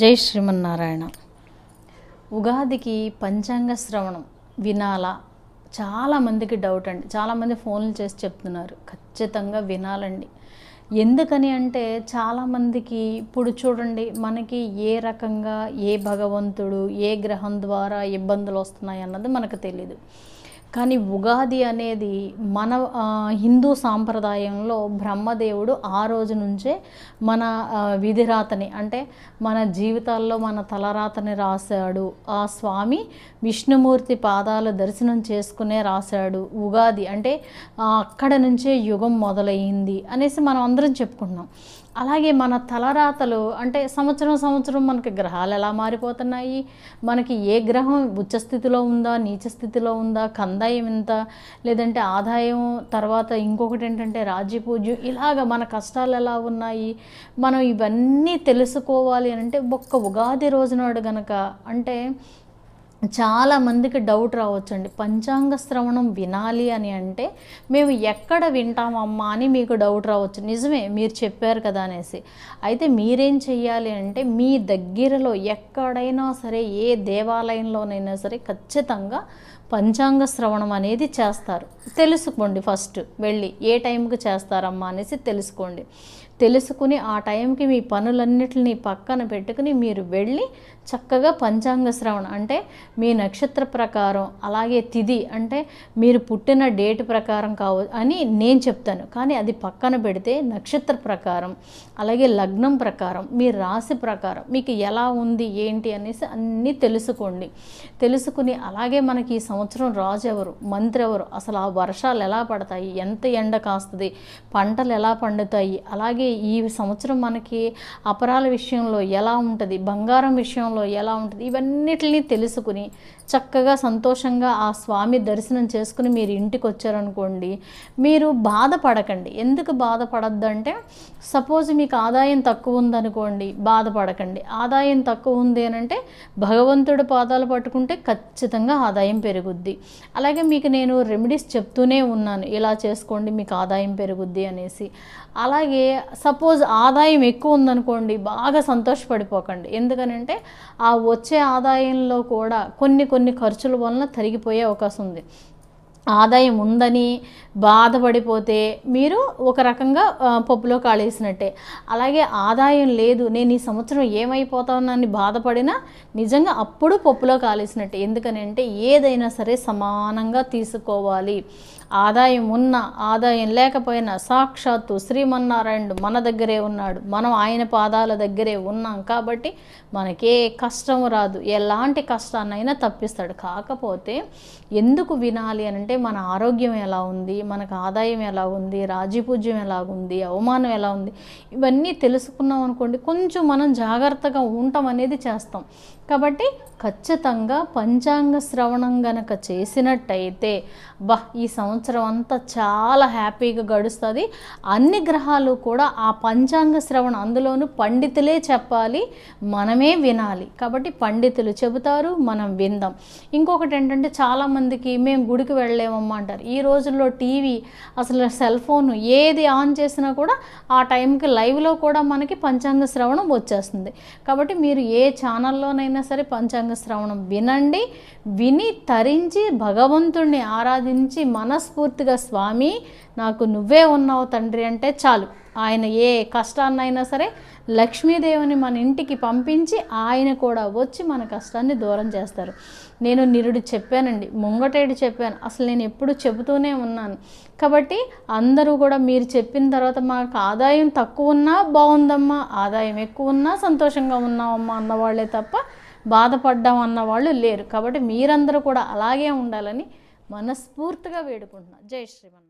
జై శ్రీమన్నారాయణ. ఉగాదికి పంచాంగ శ్రవణం వినాలా? చాలామందికి డౌట్ అండి. చాలామంది ఫోన్లు చేసి చెప్తున్నారు. ఖచ్చితంగా వినాలండి. ఎందుకని అంటే చాలామందికి ఇప్పుడు చూడండి మనకి ఏ రకంగా ఏ భగవంతుడు ఏ గ్రహం ద్వారా ఇబ్బందులు వస్తున్నాయి అన్నది మనకు తెలియదు కానీ ఉగాది అనేది మన హిందూ సాంప్రదాయంలో బ్రహ్మదేవుడు ఆ రోజు నుంచే మన విధిరాతని అంటే మన జీవితాల్లో మన తలరాతని రాశాడు. ఆ స్వామి విష్ణుమూర్తి పాదాలు దర్శనం చేసుకునే రాశాడు ఉగాది. అంటే అక్కడ నుంచే యుగం మొదలైంది అనేసి మనం అందరం చెప్పుకుంటున్నాం. అలాగే మన తలరాతలు అంటే సంవత్సరం సంవత్సరం మనకి గ్రహాలు ఎలా మారిపోతున్నాయి? మనకి ఏ గ్రహం ఉచ్చ స్థితిలో ఉందా నీచ స్థితిలో ఉందా కందాయం ఎంత? లేదంటే ఆదాయం తర్వాత ఇంకొకటి ఏంటంటే రాజ్యపూజ్యం ఇలాగ మన కష్టాలు ఎలా ఉన్నాయి? మనం ఇవన్నీ తెలుసుకోవాలి అని అంటే ఒక్క ఉగాది రోజునాడు గనక అంటే చాలా మందికి డౌట్ రావచ్చండి. పంచాంగ శ్రవణం వినాలి అని అంటే మేము ఎక్కడ వింటామమ్మా అని మీకు డౌట్ రావచ్చు. నిజమే మీరు చెప్పారు కదా అనేసి. అయితే మీరేం చెయ్యాలి అంటే మీ దగ్గరలో ఎక్కడైనా సరే ఏ దేవాలయంలోనైనా సరే ఖచ్చితంగా పంచాంగ శ్రవణం అనేది చేస్తారు. తెలుసుకోండి ఫస్ట్ వెళ్ళి ఏ టైంకి చేస్తారమ్మా అనేసి తెలుసుకోండి. తెలుసుకుని ఆ టైంకి మీ పనులన్నిటిని పక్కన పెట్టుకుని మీరు వెళ్ళి చక్కగా పంచాంగ శ్రవణం అంటే మీ నక్షత్ర ప్రకారం అలాగే తిది అంటే మీరు పుట్టిన డేట్ ప్రకారం కావ అని నేను చెప్తాను. కానీ అది పక్కన పెడితే నక్షత్ర ప్రకారం అలాగే లగ్నం ప్రకారం మీ రాశి ప్రకారం మీకు ఎలా ఉంది ఏంటి అనేసి అన్నీ తెలుసుకోండి. తెలుసుకుని అలాగే మనకి ఈ సంవత్సరం రాజు ఎవరు మంత్రి ఎవరు అసలు ఆ వర్షాలు ఎలా పడతాయి ఎంత ఎండ కాస్తుంది పంటలు ఎలా పండుతాయి అలాగే ఈ సంవత్సరం మనకి అపరాల విషయంలో ఎలా ఉంటుంది? బంగారం విషయంలో ఎలా ఉంటుంది? ఇవన్నిటిని తెలుసుకుని చక్కగా సంతోషంగా ఆ స్వామి దర్శనం చేసుకుని మీరు ఇంటికి వచ్చారనుకోండి మీరు బాధపడకండి. ఎందుకు బాధపడద్దు అంటే సపోజ్ మీకు ఆదాయం తక్కువ ఉందనుకోండి బాధపడకండి. ఆదాయం తక్కువ ఉంది అని అంటే భగవంతుడి పాదాలు పట్టుకుంటే ఖచ్చితంగా ఆదాయం పెరుగుద్ది. అలాగే మీకు నేను రెమెడీస్ చెప్తూనే ఉన్నాను ఇలా చేసుకోండి మీకు ఆదాయం పెరుగుద్ది అనేసి. అలాగే సపోజ్ ఆదాయం ఎక్కువ ఉందనుకోండి బాగా సంతోషపడిపోకండి. ఎందుకనంటే ఆ వచ్చే ఆదాయంలో కూడా కొన్ని కొన్ని ఖర్చుల వలన తరిగిపోయే అవకాశం ఉంది. ఆదాయం ఉందని బాధపడిపోతే మీరు ఒక రకంగా పప్పులో కాళేసినట్టే అలాగే ఆదాయం లేదు నేను ఈ సంవత్సరం ఏమైపోతానని బాధపడినా నిజంగా అప్పుడు పప్పులో కాలేసినట్టే. ఎందుకని అంటే ఏదైనా సరే సమానంగా తీసుకోవాలి. ఆదాయం ఉన్న ఆదాయం లేకపోయినా సాక్షాత్తు శ్రీమన్నారాయణుడు మన దగ్గరే ఉన్నాడు. మనం ఆయన పాదాల దగ్గరే ఉన్నాం కాబట్టి మనకే కష్టం రాదు. ఎలాంటి కష్టాన్నైనా తప్పిస్తాడు. కాకపోతే ఎందుకు వినాలి అని అంటే మన ఆరోగ్యం ఎలా ఉంది మనకు ఆదాయం ఎలా ఉంది రాజీపూజ్యం ఎలా ఉంది అవమానం ఎలా ఉంది ఇవన్నీ తెలుసుకున్నాం అనుకోండి కొంచెం మనం జాగ్రత్తగా ఉండటం అనేది చేస్తాం. కాబట్టి ఖచ్చితంగా పంచాంగ శ్రవణం గనక చేసినట్టయితే బా ఈ సంవత్సరం అంతా చాలా హ్యాపీగా గడుస్తుంది. అన్ని గ్రహాలు కూడా ఆ పంచాంగ శ్రవణం అందులోనూ పండితులే చెప్పాలి మనమే వినాలి. కాబట్టి పండితులు చెబుతారు మనం విందాం. ఇంకొకటి ఏంటంటే చాలామందికి మేము గుడికి వెళ్ళలేమమ్మా అంటారు. ఈ రోజుల్లో టీవీ అసలు సెల్ ఫోన్ ఏది ఆన్ చేసినా కూడా ఆ టైంకి లైవ్లో కూడా మనకి పంచాంగ శ్రవణం వచ్చేస్తుంది. కాబట్టి మీరు ఏ ఛానల్లోనైనా సరే పంచాంగ శ్రవణం వినండి విని తరించి భగవంతుణ్ణి ఆరాధించి మనస్ఫూర్తిగా స్వామి నాకు నువ్వే ఉన్నావు తండ్రి అంటే చాలు. ఆయన ఏ కష్టాన్నైనా సరే లక్ష్మీదేవిని మన ఇంటికి పంపించి ఆయన కూడా వచ్చి మన కష్టాన్ని దూరం చేస్తారు. నేను నిరుడు చెప్పానండి ముంగటేడు చెప్పాను. అసలు నేను ఎప్పుడు చెబుతూనే ఉన్నాను. కాబట్టి అందరూ కూడా మీరు చెప్పిన తర్వాత మాకు ఆదాయం తక్కువ ఉన్నా బాగుందమ్మా ఆదాయం ఎక్కువ ఉన్నా సంతోషంగా ఉన్నామమ్మా అన్నవాళ్ళే తప్ప బాధపడ్డాం అన్నవాళ్ళు లేరు. కాబట్టి మీరందరూ కూడా అలాగే ఉండాలని మనస్ఫూర్తిగా వేడుకుంటున్నాను జై శ్రీమన్